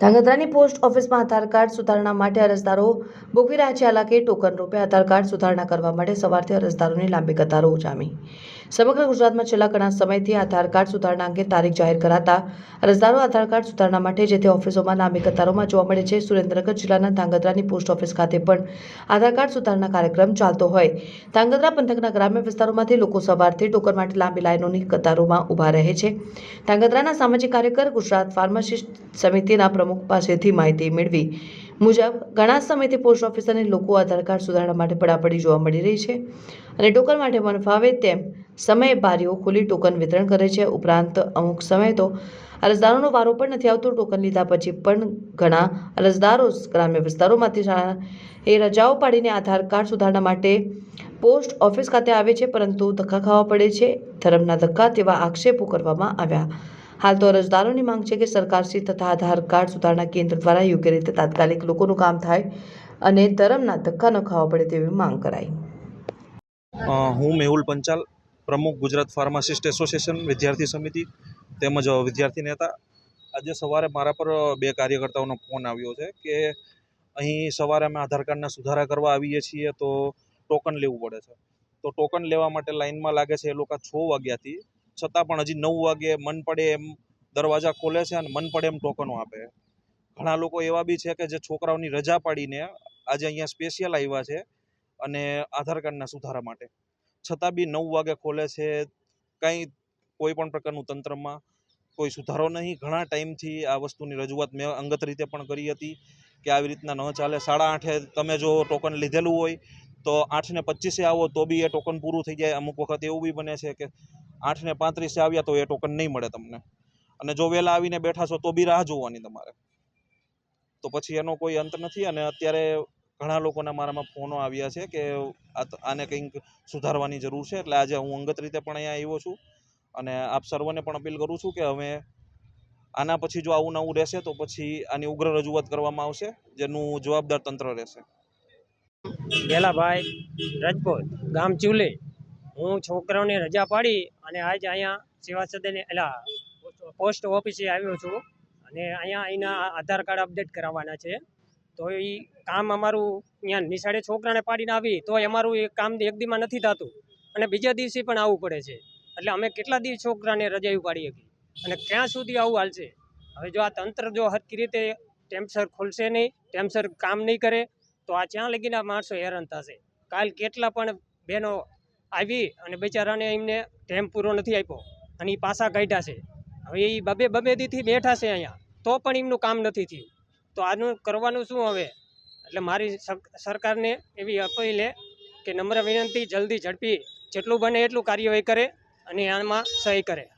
ધાંગધ્રાની post ઓફિસમાં આધાર card સુધારણા માટે અરજદારો ભોગવી રહ્યા છે. હાલાકી, ટોકન રૂપે આધાર કાર્ડ સુધારણા કરવા માટે સવારથી અરજદારોની લાંબી કતારો જામી સમગ્ર ગુજરાતમાં છેલ્લા ઘણા સમયથી આધાર કાર્ડ સુધારણા અંગે તારીખ જાહેર કરાતા અરજદારો આધાર કાર્ડ સુધારણા માટે જે તે ઓફિસોમાં લાંબી કતારોમાં જોવા મળે છે. સુરેન્દ્રનગર જિલ્લાના ધાંગધ્રાની પોસ્ટ ઓફિસ ખાતે પણ આધાર કાર્ડ સુધારણા કાર્યક્રમ ચાલતો હોય. ધાંગધ્રા પંથકના ગ્રામ્ય વિસ્તારોમાંથી લોકો સવારથી ટોકન માટે લાંબી લાઈનોની કતારોમાં ઊભા રહે છે. ધાંગધ્રાના સામાજિક કાર્યકર ગુજરાત ફાર્માસિસ્ટ સમિતિના પ્રમુખ પાસેથી માહિતી મેળવી મુજબ ઘણા સમયથી પોસ્ટ ઓફિસ અને લોકો આધાર કાર્ડ સુધારણા માટે પડાપડી જોવા મળી રહી છે અને ટોકન માટે મન ફાવે તેમ સમયે બારીઓ ખોલી ટોકન વિતરણ કરે છે. ઉપરાંત અમુક સમયે તો અરજદારોનો વારો પણ નથી આવતો. ટોકન લીધા પછી પણ ઘણા અરજદારો ગ્રામ્ય વિસ્તારોમાંથી શાળા એ રજાઓ પાડીને આધાર કાર્ડ સુધારણા માટે પોસ્ટ ઓફિસ ખાતે આવે છે. પરંતુ ધક્કા ખાવા પડે છે. ધર્મના ધક્કા તેવા આક્ષેપો કરવામાં આવ્યા હાલ તો અરજદારોની માંગ છે કે સરકારશ્રી તથા આધાર કાર્ડ સુધારણા કેન્દ્ર દ્વારા યોગ્ય રીતે તાત્કાલિક લોકોનું કામ થાય અને ધરમના ધક્કા ન ખાવા પડે તેવી માંગ કરાઈ. હું મેહુલ પંચાલ, પ્રમુખ ગુજરાત ફાર્માસિસ્ટ એસોસિએશન વિદ્યાર્થી સમિતિ તેમજ વિદ્યાર્થી નેતા. આજે સવારે મારા પર બે કાર્યકર્તાઓનો ફોન આવ્યો છે કે અહીં સવારે અમે આધાર કાર્ડના સુધારા કરવા આવીએ છીએ તો ટોકન લેવું પડે છે. તો ટોકન લેવા માટે લાઇનમાં લાગે છે એ લોકો છ વાગ્યાથી છતાં પણ હજી નવ વાગે મન પડે એમ દરવાજા ખોલે છે અને મન પડે એમ ટોકનો આપે. ઘણા લોકો એવા બી છે કે જે છોકરાઓની રજા પાડીને આજે અહીંયા સ્પેશિયલ આવ્યા છે અને આધાર કાર્ડના સુધારા માટે. છતાં બી નવ વાગે ખોલે છે, કંઈ કોઈ પણ પ્રકારનું તંત્રમાં કોઈ સુધારો નહીં. ઘણા ટાઈમથી આ વસ્તુની રજૂઆત મેં અંગત રીતે પણ કરી હતી કે આવી રીતના ન ચાલે. સાડા આઠે તમે જો ટોકન લીધેલું હોય તો આઠને પચીસે આવો તો બી એ ટોકન પૂરું થઈ જાય. અમુક વખત એવું બી બને છે કે આઠને પાંત્રીસે આવ્યા તો એ ટોકન નહીં મળે તમને. અને જો વહેલા આવીને બેઠા છો તો બી રાહ જોવાની તમારે. તો પછી એનો કોઈ અંત નથી અને અત્યારે ઘણા લોકોના મારામાં ફોનો આવ્યા છે કે આને કંઈક સુધારવાની જરૂર છે. એટલે આજે હું અંગત રીતે પણ અહીંયા આવ્યો છું અને આપ સર્વને પણ અપીલ કરું છું કે હવે આના પછી જો આવું નવું રહેશે તો પછી આની ઉગ્ર રજૂઆત કરવામાં આવશે, જેનું જવાબદાર તંત્ર રહેશે. ગેલાભાઈ રાજકોટ, ગામ ચુલે હું છોકરાઓને રજા પાડી અને આજ અહીંયા સેવા સદને એલા પોસ્ટ ઓફિસે આવ્યો છું. અને અહીંયા અહીંના આધાર કાર્ડ અપડેટ કરાવવાના છે. તો એ કામ અમારું અહીંયા નિશાળે છોકરાને પાડીને આવી તો અમારું એ કામ એક દીમાં નથી થતું. અને બીજા દિવસે પણ આવવું પડે છે. એટલે અમે કેટલા દિવસ છોકરાને રજા પાડી હતી અને ક્યાં સુધી આવું હાલશે? હવે જો આ તંત્ર જો હરકી રીતે ટેમસર ખુલશે નહીં ટેમસર કામ નહીં કરે, તો આ ત્યાં લગીને આ માણસો હેરાન થશે? કાલ કેટલા પણ બહેનો આવી અને બિચારાને એમને ટેમ પૂરો નથી આપ્યો. અને એ પાછા કાઢ્યા છે. હવે એ બબે બબેદીથી બેઠા છે અહીંયા. તો પણ એમનું કામ નથી થયું. તો આનું કરવાનું શું હવે? એટલે મારી સર- સરકારને એવી અપીલે કે નમ્ર વિનંતી, જલ્દી ઝડપી, જેટલું બને એટલું કાર્યવાહી કરે અને આમાં સહી કરે.